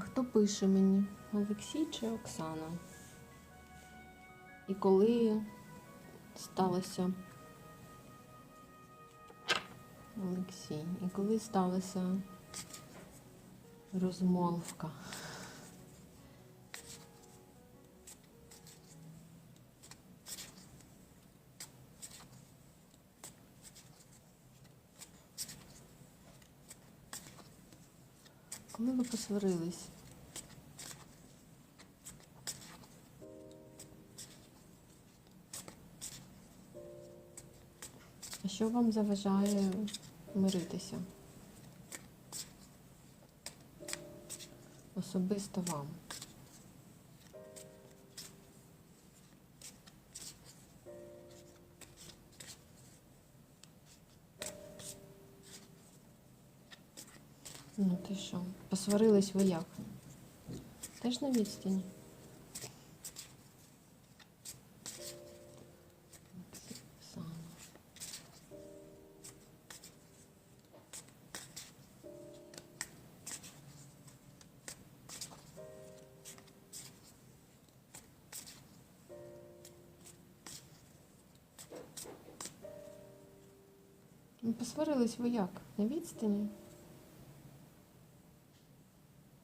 Хто пише мені? Олексій чи Оксана? І коли сталося Олексій, і коли сталася розмолвка? Коли ви посварились? Що вам заважає миритися? Особисто вам. Ну ти що? Посварились ви як? Теж на відстані? Ну, посварились ви як? На відстані?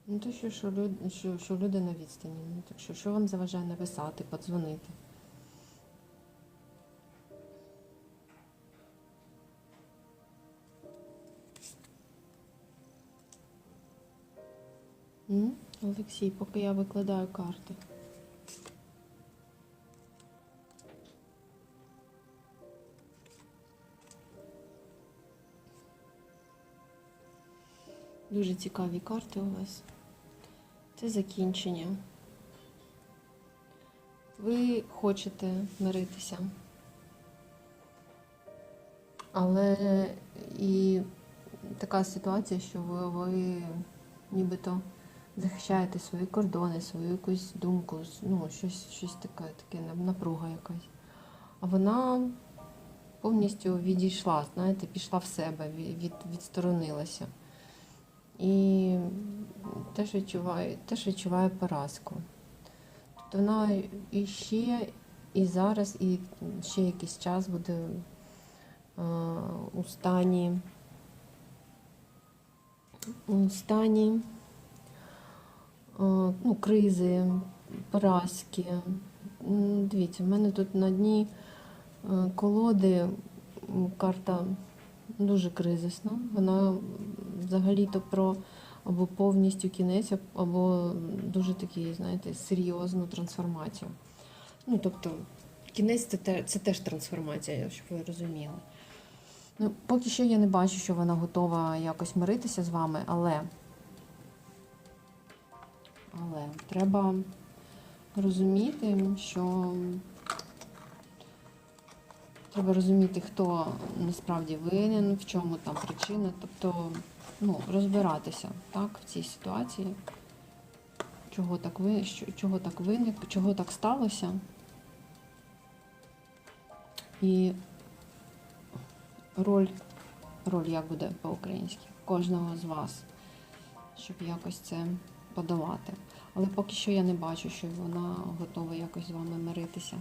Ну, то що, що, люд, що, що люди на відстані. Ну, так що, що вам заважає написати, подзвонити? М? Олексій, поки я викладаю карти. Дуже цікаві карти у вас. Це закінчення. Ви хочете миритися. Але і така ситуація, що ви, ви нібито захищаєте свої кордони, свою якусь думку, ну, щось, щось таке, таке напруга якась. А вона повністю відійшла, знаєте, пішла в себе, від, від, відсторонилася. І теж відчуває, теж відчуває поразку. Тобто вона і ще, і зараз, і ще якийсь час буде е, у стані, у стані е, ну, кризи, поразки. Дивіться, в мене тут на дні е, колоди карта дуже кризисна. Вона взагалі-то про або повністю кінець, або дуже такий, знаєте, серйозну трансформацію. Ну, тобто, кінець це, це теж трансформація, щоб ви розуміли. Ну, поки що я не бачу, що вона готова якось миритися з вами, але, але треба розуміти, що Треба розуміти, хто насправді винен, в чому там причина. Тобто, ну, розбиратися так, в цій ситуації, чого так ви, чого так виник, чого так сталося. І роль, роль як буде по-українськи, кожного з вас, щоб якось це подолати. Але поки що я не бачу, що вона готова якось з вами миритися.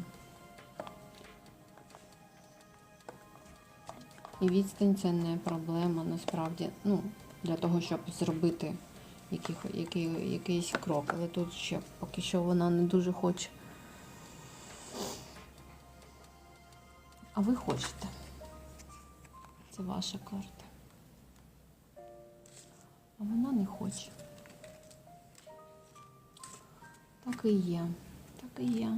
І відстань це не проблема насправді. Ну, для того, щоб зробити яких, який, якийсь крок. Але тут ще поки що вона не дуже хоче. А ви хочете. Це ваша карта. А вона не хоче. Так і є. Так і є.